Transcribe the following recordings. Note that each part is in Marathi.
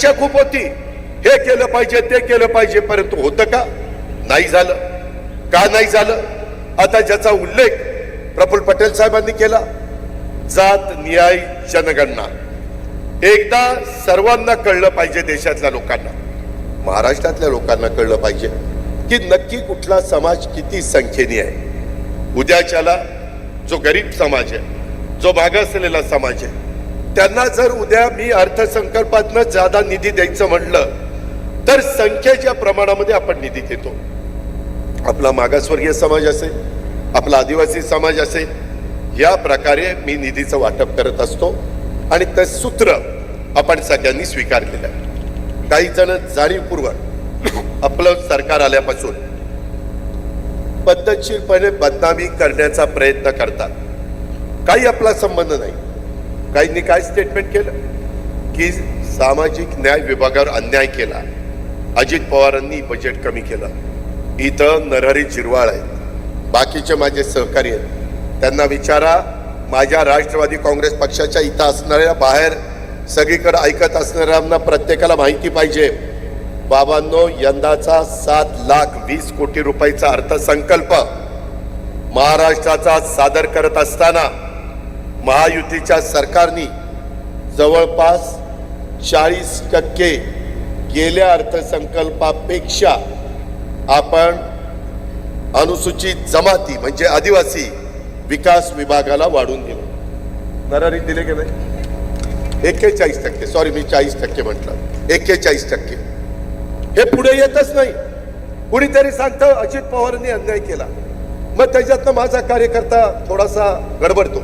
चर्चा खूप होती. हे केलं पाहिजे ते केलं पाहिजे परंतु होतं का? नाही झालं. का नाही झालं? आता ज्याचा उल्लेख प्रफुल्ल पटेल साहेबांनी केला. जात न्याय जनगणना. एकदा सर्वांना कळलं पाहिजे देशातल्या लोकांना. महाराष्ट्रातल्या लोकांना कळलं पाहिजे की नक्की कुठला समाज किती संख्येने आहे. उद्याच्याला जो गरीब समाज आहे जो मागासलेला समाज आहे त्यांना जर उद्या मी अर्थसंकल्पातनं जादा निधी द्यायचं म्हटलं तर संख्येच्या प्रमाणामध्ये आपण निधी देतो आपला मागासवर्गीय समाज असेल आपला आदिवासी समाज असेल या प्रकारे मी निधीचं वाटप करत असतो आणि ते सूत्र आपण सगळ्यांनी स्वीकारलेलं आहे. काही जण जाणीवपूर्वक आपलं सरकार आल्यापासून पद्धतशीरपणे बदनामी करण्याचा प्रयत्न करतात. काही आपला संबंध नाही. काहींनी काय स्टेटमेंट केलं? की सामाजिक न्याय विभागावर अन्याय केला. अजित पवारांनी बजेट कमी केलं. इथं नरहरी जिरवाळ आहेत. बाकीचे माझे सहकारी आहेत. त्यांना विचारा माझ्या राष्ट्रवादी काँग्रेस पक्षाच्या इथं असणाऱ्या बाहेर सगळीकडे ऐकत असणाऱ्यांना प्रत्येकाला माहिती पाहिजे. बाबांनो यंदाचा सात लाख वीस कोटी रुपयाचा अर्थसंकल्प महाराष्ट्राचा सादर करत असताना महायुतीच्या सरकारने जवळपास चाळीस टक्के गेल्या अर्थसंकल्पापेक्षा आपण अनुसूचित जमाती म्हणजे आदिवासी विकास विभागाला वाढून दिले नरारी दिले गेले एक्केचाळीस टक्के. सॉरी मी चाळीस टक्के म्हटलं. एक्केचाळीस टक्के. हे पुढे येतच नाही. कुणीतरी सांगतं अजित पवारांनी अन्याय केला. मग त्याच्यातनं माझा कार्यकर्ता थोडासा गडबडतो.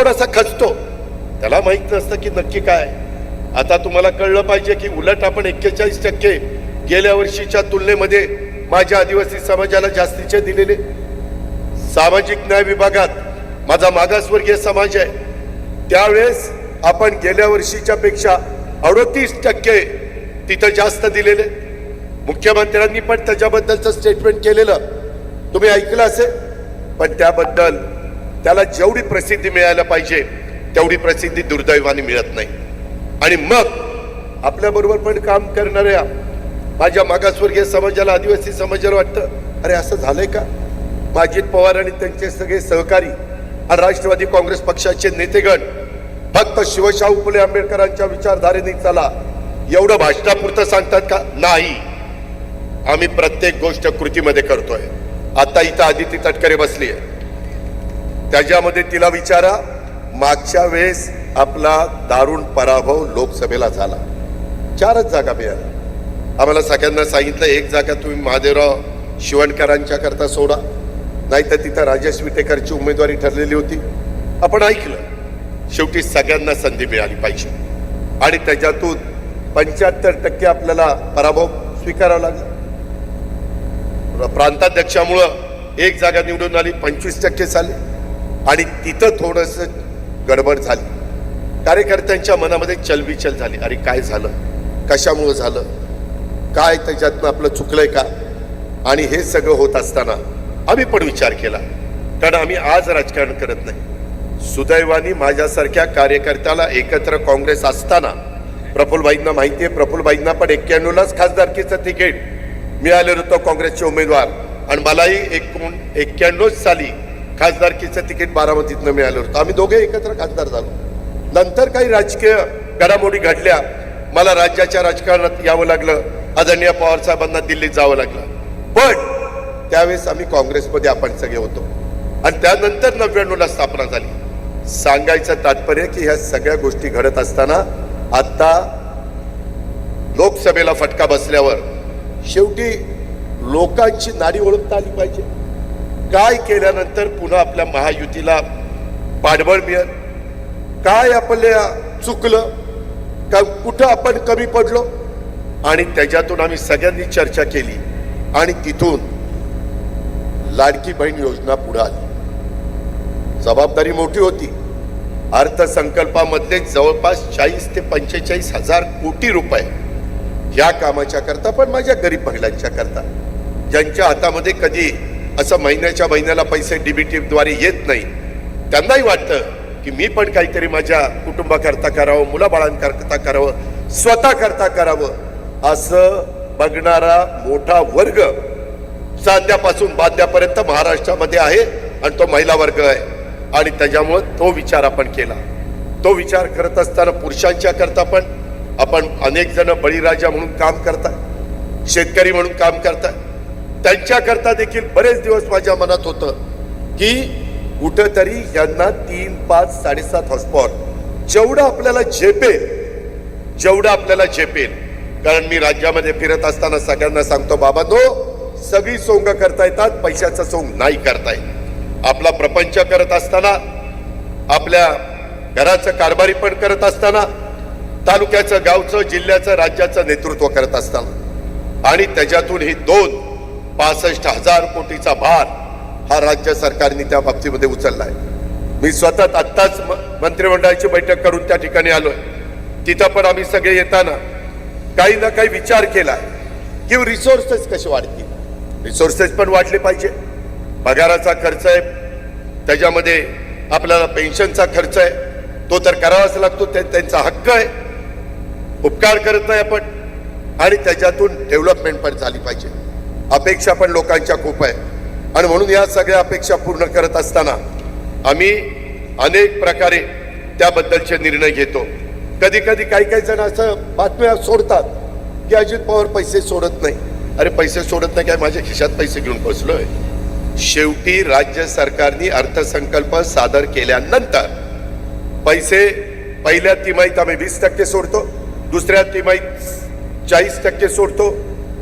थोडासा खचतो. त्याला माहीत नसतं की नक्की काय. आता तुम्हाला कळलं पाहिजे की उलट आपण एक्केचाळीस टक्के गेल्या वर्षीच्या तुलनेमध्ये माझ्या आदिवासी समाजाला जास्तीचे दिलेले. सामाजिक न्याय विभागात माझा मागासवर्गीय समाज आहे. त्यावेळेस आपण गेल्या वर्षीच्या पेक्षा अडोतीस टक्के तिथं जास्त दिलेले. मुख्यमंत्र्यांनी पण त्याच्याबद्दलचं स्टेटमेंट केलेलं. तुम्ही ऐकलं असेल? पण त्याबद्दल त्याला जेवढी प्रसिद्धी मिळायला पाहिजे तेवढी प्रसिद्धी दुर्दैवाने मिळत नाही. आणि मग आपल्या बरोबर पण काम करणाऱ्या माझ्या मागासवर्गीय समाजाला आदिवासी समाजाला वाटतं अरे असं झालंय का? अजित पवार आणि त्यांचे सगळे सहकारी आणि राष्ट्रवादी काँग्रेस पक्षाचे नेतेगण फक्त शिवशाहू फुले आंबेडकरांच्या विचारधारेने चला एवढं भाषणापुरतं सांगतात का? नाही. आम्ही प्रत्येक गोष्ट कृतीमध्ये करतोय. आता इथं आदिती तटकरे बसली आहे त्याच्यामध्ये तिला विचारा मागच्या वेळेस आपला दारुण पराभव लोकसभेला झाला. चारच जागा मिळाल्या. आम्हाला सगळ्यांना सांगितलं एक जागा तुम्ही महादेवराव शिवणकरांच्या करता सोडा. नाहीतर तिथं राजेश विटेकरची उमेदवारी ठरलेली होती. आपण ऐकलं. शेवटी सगळ्यांना संधी मिळाली पाहिजे. आणि त्याच्यातून पंच्याहत्तर टक्के आपल्याला पराभव स्वीकारावा लागला. प्रांताध्यक्षामुळं एक जागा निवडून आली पंचवीस टक्के झाले. आणि तिथं थोडस गडबड झाली. कार्यकर्त्यांच्या मनामध्ये चलबिचल झाली. अरे काय झालं? कशामुळं झालं? काय त्याच्यातनं आपलं चुकलंय का? आणि हे सगळं होत असताना आम्ही पण विचार केला. कारण आम्ही आज राजकारण करत नाही. सुदैवानी माझ्यासारख्या कार्यकर्त्याला एकत्र काँग्रेस असताना प्रफुल्लबाईंना माहिती आहे प्रफुल्लबाईंना पण एक्क्याण्णवलाच खासदारकीचं तिकीट मिळालेलं होतं काँग्रेसचे उमेदवार. आणि मलाही एकूण एक्क्याण्णव साली खासदारकीचं तिकीट बारामतीतनं मिळालं होतं. आम्ही दोघे एकत्र खासदार झालो. नंतर काही राजकीय घडामोडी घडल्या. मला राज्याच्या राजकारणात यावं लागलं. आदरणीय पवार साहेबांना दिल्लीत जावं लागलं. पण त्यावेळेस आम्ही काँग्रेसमध्ये आपण सगळे होतो. आणि त्यानंतर नव्याण्णवला स्थापना झाली. सांगायचं तात्पर्य की ह्या सगळ्या गोष्टी घडत असताना आता लोकसभेला फटका बसल्यावर शेवटी लोकांची नाडी ओळखता आली पाहिजे. काय केल्यानंतर पुन्हा आपल्या महायुतीला पाठबळ मिळेल. काय आपल्या चुकलं का कुठं आपण कमी पडलो आणि त्याच्यातून आम्ही सगळ्यांनी चर्चा केली आणि तिथून लाडकी बहीण योजना पुढे आली. जबाबदारी मोठी होती. अर्थसंकल्पामधले जवळपास चाळीस ते पंचेचाळीस हजार कोटी रुपये या कामाच्या करता पण माझ्या गरीब महिलांच्या करता. ज्यांच्या हातामध्ये कधी असं महिन्याच्या महिन्याला पैसे डीबीटीद्वारे येत नाही. त्यांनाही वाटतं की मी पण काहीतरी माझ्या कुटुंबाकरता करावं मुलाबाळांकरता करावं स्वतः करता करावं असं बघणारा मोठा वर्ग सांध्यापासून बांध्यापर्यंत महाराष्ट्रामध्ये आहे आणि तो महिला वर्ग आहे. आणि त्याच्यामुळं तो विचार आपण केला. तो विचार करत असताना पुरुषांच्या करता पण आपण अनेक जण बळीराजा म्हणून काम करतात शेतकरी म्हणून काम करतात. त्यांच्याकरता देखील बरेच दिवस माझ्या मनात होतं की कुठंतरी यांना तीन पाच साडेसात हॉस्पॉर जेवढं आपल्याला झेपेल जेवढं आपल्याला झेपेल. कारण मी राज्यामध्ये फिरत असताना सगळ्यांना सांगतो बाबा तो सगळी सोंग करता येतात पैशाचा सोंग नाही करता येत. आपला प्रपंच करत असताना आपल्या घराचं कारभारी पण करत असताना तालुक्याचं गावचं जिल्ह्याचं राज्याचं नेतृत्व करत असताना. आणि त्याच्यातून ही दोन पासष्ट हजार कोटीचा भार हा राज्य सरकारने त्या बाबतीमध्ये उचललाय. मी स्वतः आत्ताच मंत्रिमंडळाची बैठक करून त्या ठिकाणी आलोय. तिथं पण आम्ही सगळे येताना काही ना काही विचार केला की रिसोर्सेस कसे वाढतील? रिसोर्सेस पण वाढले पाहिजे. पगाराचा खर्च आहे. त्याच्यामध्ये आपल्याला पेन्शनचा खर्च आहे. तो तर करावाच लागतो. त्यांचा हक्क आहे. उपकार करत नाही आपण. आणि त्याच्यातून डेव्हलपमेंट पण झाली पाहिजे. अपेक्षा पण लोकांच्या खूप आहे. आणि म्हणून या सगळ्या अपेक्षा पूर्ण करत असताना आम्ही अनेक प्रकारे त्याबद्दलचे निर्णय घेतो. कधी कधी काही काही जण असं बातम्या सोडतात की अजित पवार पैसे सोडत नाही. अरे पैसे सोडत नाही काय? माझ्या खिशात पैसे घेऊन बसलोय. शेवटी राज्य सरकारने अर्थसंकल्प सादर केल्यानंतर पैसे पहिल्या तिमाहीत आम्ही वीस टक्के सोडतो दुसऱ्या तिमाहीत चाळीस टक्के सोडतो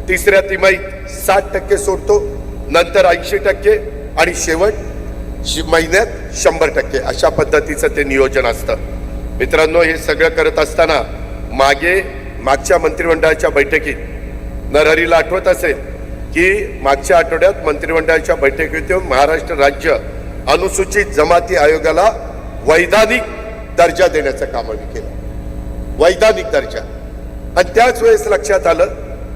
तिसऱ्या तिमाहीत साठ टक्के सोडतो नंतर ऐंशी टक्के आणि शेवट महिन्यात शंभर टक्के. अशा पद्धतीचं ते नियोजन असतं. मित्रांनो हे सगळं करत असताना मागे मागच्या मंत्रिमंडळाच्या बैठकीत नरहरीला आठवत असेल की मागच्या आठवड्यात मंत्रिमंडळाच्या बैठकीत महाराष्ट्र राज्य अनुसूचित जमाती आयोगाला वैधानिक दर्जा देण्याचं काम आम्ही केलं. वैधानिक दर्जा. आणि त्याच वेळेस लक्षात आलं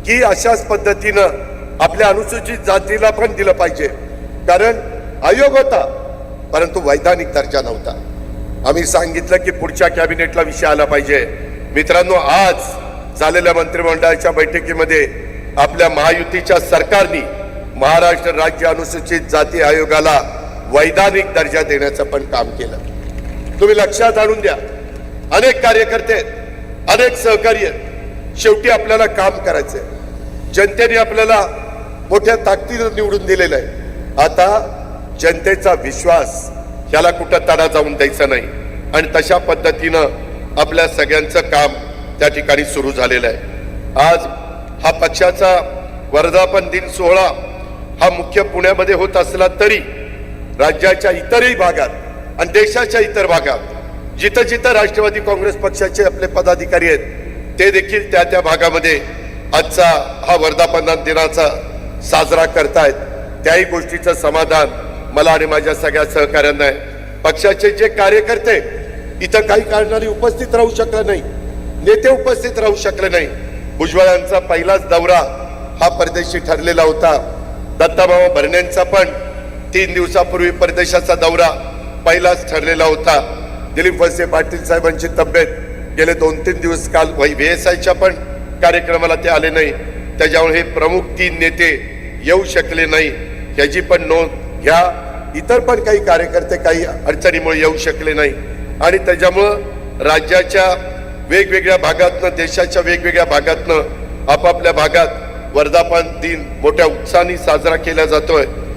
की अशाच पद्धतीनं आपल्या अनुसूचित जातीला पण दिलं पाहिजे. कारण आयोग होता परंतु वैधानिक दर्जा नव्हता. आम्ही सांगितलं की पुढच्या कॅबिनेटला विषय आला पाहिजे. मित्रांनो आज झालेल्या मंत्रिमंडळाच्या बैठकीमध्ये आपल्या महायुतीच्या सरकारने महाराष्ट्र राज्य अनुसूचित जाती आयोगाला वैधानिक दर्जा देण्याचं पण काम केलं. तुम्ही लक्षात आणून द्या अनेक कार्यकर्ते अनेक सहकार्य शेवटी आपल्याला काम करायचंय. जनतेने आपल्याला मोठ्या ताकदीनं निवडून दिलेलं आहे. आता जनतेचा विश्वास ह्याला कुठं तडा जाऊन द्यायचा नाही. आणि तशा पद्धतीनं आपल्या सगळ्यांचं काम त्या ठिकाणी सुरू झालेलं आहे. आज हा पक्षाचा वर्धापन दिन सोहळा हा मुख्य पुण्यामध्ये होत असला तरी राज्याच्या इतरही भागात आणि देशाच्या इतर भागात जिथं जिथं राष्ट्रवादी काँग्रेस पक्षाचे आपले पदाधिकारी आहेत ते देखील त्या त्या भागामध्ये आजचा हा वर्धापन दिनाचा साजरा करतायत. त्याही गोष्टीचं समाधान मला आणि माझ्या सगळ्या सहकाऱ्यांना आहे. पक्षाचे जे कार्यकर्ते इथं काही कारणाने उपस्थित राहू शकले नाही नेते उपस्थित राहू शकले नाही. भुजबळांचा पहिलाच दौरा हा परदेशी ठरलेला होता. दत्ताबाबा भरण्यांचा पण तीन दिवसापूर्वी परदेशाचा दौरा पहिलाच ठरलेला होता. दिलीप वळसे पाटील साहेबांची तब्येत गेले दोन तीन दिवस काल व्ही एस आयच्या पण कार्यक्रमाला ते आले नाही. त्याच्यामुळे हे प्रमुख तीन नेते येऊ शकले नाही. ह्याची पण नोंद घ्या. इतर पण काही कार्यकर्ते काही अडचणीमुळे येऊ शकले नाही. आणि त्याच्यामुळं राज्याच्या वेगवेगळ्या भागातनं देशाच्या वेगवेगळ्या भागातनं आपापल्या भागात वर्धापन दिन मोठ्या उत्साहाने साजरा केला जातोय.